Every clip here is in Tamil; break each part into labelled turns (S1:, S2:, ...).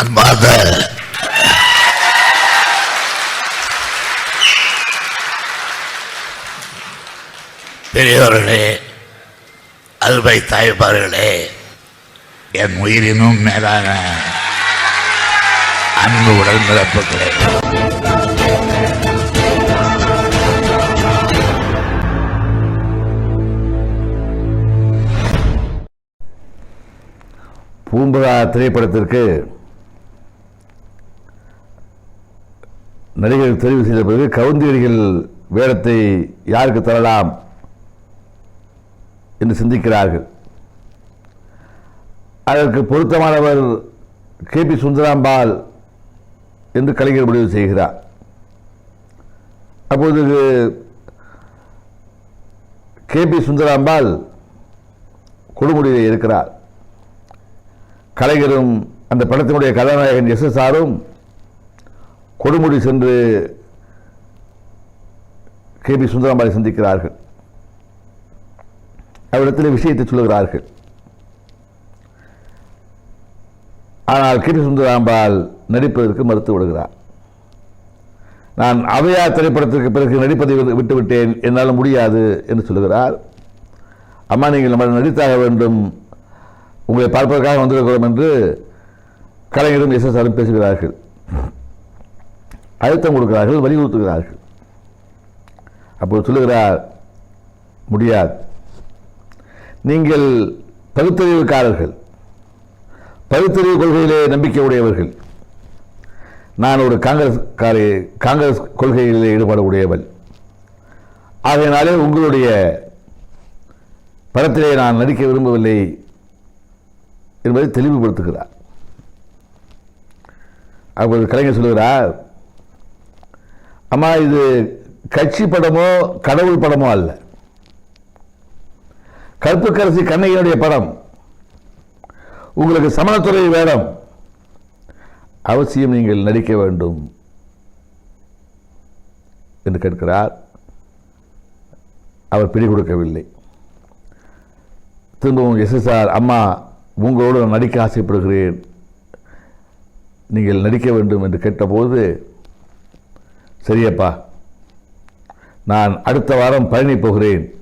S1: அன்பார்ந்த பெரியவர்களே அருமை தாய்மார்களே என் உயிரினும் மேலான அன்பு உடல் உடன்பிறப்புகளே
S2: பூம்புகா திரைப்படத்திற்கு நடிகர்கள் தெரிவு செய்த பிறகு கவுந்தியடிகள் வேடத்தை யாருக்கு தரலாம் என்று சிந்திக்கிறார்கள். அதற்கு பொருத்தமானவர் கே பி சுந்தராம்பாள் என்று கலைஞர் முடிவு செய்கிறார். அப்போது கே பி சுந்தராம்பால் கொடுமுடியில் இருக்கிறார். கலைஞரும் அந்த படத்தினுடைய கதாநாயகன் எஸ்எஸ்ஆரும் கொடுமுடி சென்று கே பி சுந்தரம்பாளை சந்திக்கிறார்கள். அவரிடத்தில் விஷயத்தை சொல்லுகிறார்கள். ஆனால் கே பி சுந்தராம்பாள் நடிப்பதற்கு மறுத்து விடுகிறார். நான் அவையா திரைப்படத்திற்கு பிறகு நடிப்பதை விட்டு- விட்டுவிட்டேன் என்னால் முடியாது என்று சொல்லுகிறார். அம்மா நீங்கள் நம்ம நடித்தாக வேண்டும் உங்களை பார்ப்பதற்காக வந்திருக்கிறோம் என்று கலைஞரும் எஸ்எஸ்ஆரும் பேசுகிறார்கள். அழுத்தம் கொடுக்கிறார்கள் வலியுறுத்துகிறார்கள் அப்போது சொல்லுகிறார் முடியாது. நீங்கள் பகுத்தறிவுக்காரர்கள். பகுத்தறிவு கொள்கையிலே நம்பிக்கை உடையவர்கள். நான் ஒரு காங்கிரஸ்காரி காங்கிரஸ் கொள்கையிலே ஈடுபாடு உடையவள் ஆகையினாலே உங்களுடைய படத்திலே நான் நடிக்க விரும்பவில்லை என்பதை தெளிவுபடுத்துகிறார். அப்போது கலைஞர் சொல்லுகிறார் அம்மா இது கட்சி படமோ கடவுள் படமோ அல்ல. கருப்புக்கரசி கண்ணையனுடைய படம். உங்களுக்கு சமணத்துறை வேடம். அவசியம் நீங்கள் நடிக்க வேண்டும் என்று கேட்கிறார். அவர் பிடி கொடுக்கவில்லை. திரும்பவும் எஸ்எஸ்ஆர் அம்மா உங்களோடு நடிக்க ஆசைப்படுகிறேன். நீங்கள் நடிக்க வேண்டும் என்று கேட்டபோது சரியப்பா. நான் அடுத்த வாரம் பழனி போகிறேன்.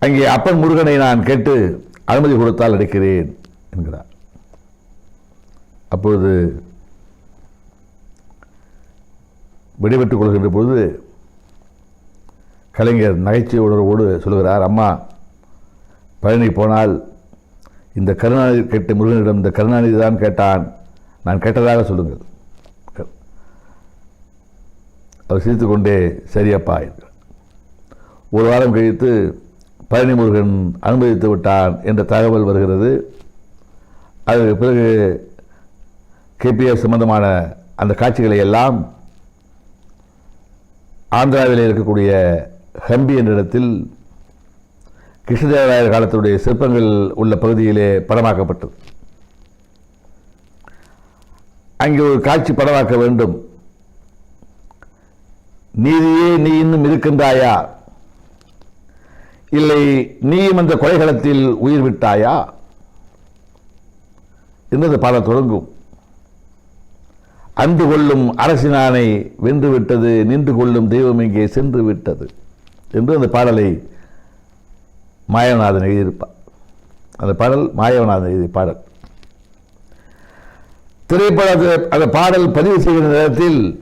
S2: அங்கே அப்பன் முருகனை நான் கேட்டு அனுமதி கொடுத்தால் நடிக்கிறேன் என்கிறார். அப்பொழுது விடைபெற்றுக் கொள்கின்ற பொழுது கலைஞர் நகைச்சுவை உணர்வோடு சொல்கிறார் அம்மா பழனி போனால் இந்த கருணாநிதி கேட்ட முருகனிடம் இந்த கருணாநிதி தான் கேட்டான். நான் கேட்டதாக சொல்லுங்கள் க- அவர் சிரித்து கொண்டே சரியப்பா என்கிறார் ஒரு வாரம் கழித்து பழனி முருகன் அனுமதித்து விட்டான் என்ற தகவல் வருகிறது. அதற்கு பிறகு கேபிஎஸ் சம்பந்தமான அந்த காட்சிகளை எல்லாம் ஆந்திராவில் இருக்கக்கூடிய ஹம்பி என்ற இடத்தில் கிருஷ்ணதேவராயர் காலத்துடைய சிற்பங்கள் உள்ள பகுதியிலே படமாக்கப்பட்டது. அங்கே ஒரு காட்சி படமாக்க வேண்டும் நீதியே நீ இன்னும் இருக்கின்றாயா? இல்லை நீயும் அந்த கொலைகளத்தில் உயிர் விட்டாயா? என்று பாடல் தொடங்கும். அன்று கொள்ளும் அரசினானை வென்று விட்டது நின்று கொள்ளும் தெய்வம் இங்கே சென்று விட்டது என்று அந்த பாடலை மாயவநாதன் எழுதியிருப்பார். அந்த பாடல் மாயவநாதன் எழுதிய பாடல். திரைப்பட அந்த பாடல் பதிவு செய்கிற நேரத்தில்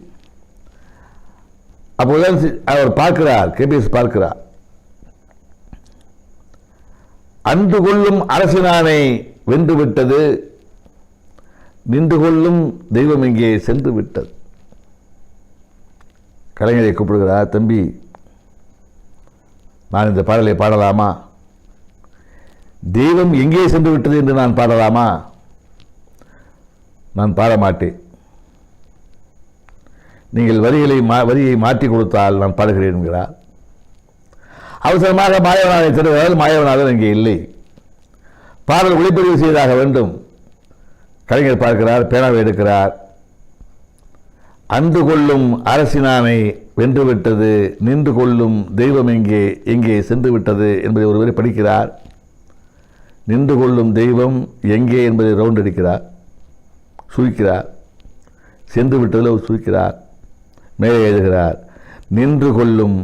S2: அப்போதான் அவர் பார்க்கிறார் கேபிஎஸ் பார்க்கிறார். அன்று கொள்ளும் அரசினானை வென்று விட்டது நின்று கொள்ளும் தெய்வம் இங்கே சென்று விட்டது. கலைஞரை கூப்பிடுகிறார் தம்பி நான் இந்த பாடலை பாடலாமா? தெய்வம் எங்கே சென்று விட்டது என்று நான் பாடலாமா? நான் பாட மாட்டேன் நீங்கள் வரிகளை மா- வரியை மாற்றி கொடுத்தால் நான் பாடுகிறேன் என்கிறார். அவசரமாக மாயவனாதை தருவதால் மாயவநாதன் இங்கே இல்லை. பாடல் ஒளிப்பதிவு செய்தாக வேண்டும். கலைஞர் பார்க்கிறார் பேனாவை எடுக்கிறார். அன்று கொள்ளும் அரசினானை வென்றுவிட்டது நின்று கொள்ளும் தெய்வம் எங்கே எங்கே சென்று விட்டது என்பதை ஒருவரை படிக்கிறார். நின்று கொள்ளும் தெய்வம் எங்கே என்பதை ரவுண்ட் அடிக்கிறார் சுருக்கிறார். சென்று விட்டதில் அவர் சுருக்கிறார். மேலே எழுதுகிறார் நின்று கொள்ளும்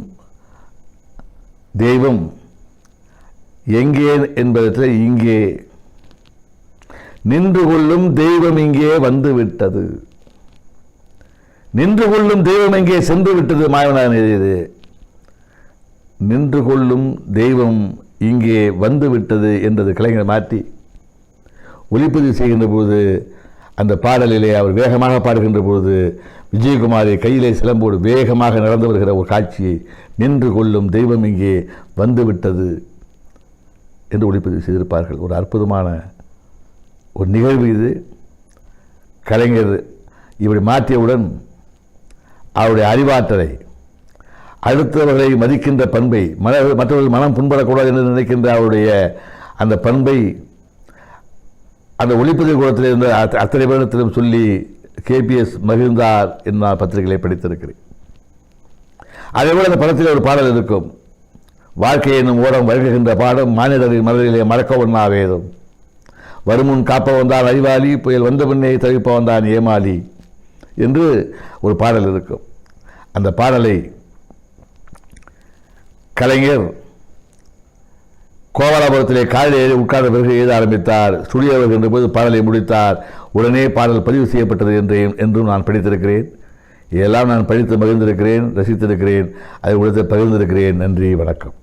S2: தெய்வம் எங்கே என்பதில் இங்கே. நின்று கொள்ளும் தெய்வம் இங்கே வந்து விட்டது நின்று கொள்ளும் தெய்வம் இங்கே சென்று விட்டது மாயவனார் எழுதியது. நின்று கொள்ளும் தெய்வம் இங்கே வந்து விட்டது என்றது கலைஞர் மாற்றி ஒளிப்பதிவு செய்கின்ற போது அந்த பாடலிலே அவர் வேகமாக பாடுகின்ற பொழுது விஜயகுமாரி கையிலே சிலம்போடு வேகமாக நடந்து வருகிற ஒரு காட்சியை நின்று கொள்ளும் தெய்வம் இங்கே வந்துவிட்டது என்று ஒளிப்பதிவு செய்திருப்பார்கள். ஒரு அற்புதமான ஒரு நிகழ்வு இது. கலைஞர் இப்படி மாற்றியவுடன் அவருடைய அறிவாற்றலை அடுத்தவர்களை மதிக்கின்ற பண்பை மன மற்றவர்கள் மனம் புண்படக்கூடாது என்று நினைக்கின்ற அவருடைய அந்த பண்பை அந்த ஒளிப்பதிவு கூடத்தில் இருந்த அத்தனை பேரிடத்திலும் சொல்லி கேபிஎஸ் மகிழ்ந்தார் என்று நான் பத்திரிகைகளை படித்திருக்கிறேன். அதேபோல் அந்த படத்தில் ஒரு பாடல் இருக்கும். வாழ்க்கை என்னும் ஓடம் வழங்குகின்ற பாடம் மாநிலரின் மனதிலே மறக்க ஒன்றாவேதும் வருமுன் காப்பவன் தான் அறிவாளி புயல் வந்த பின்னே தவிப்பவன் தான் ஏமாளி என்று ஒரு பாடல் இருக்கும். அந்த பாடலை கலைஞர் கோவலாபுரத்திலே காலையில் உட்கார்ந்த பிறகு எழுத ஆரம்பித்தார். ஸ்டுடியோ என்ற போது பாடலை முடித்தார். உடனே பாடல் பதிவு செய்யப்பட்டது என்று என்றும் நான் படித்திருக்கிறேன். இதெல்லாம் நான் படித்து மகிழ்ந்திருக்கிறேன் ரசித்திருக்கிறேன் அதை உடனே பகிர்ந்திருக்கிறேன். நன்றி வணக்கம்.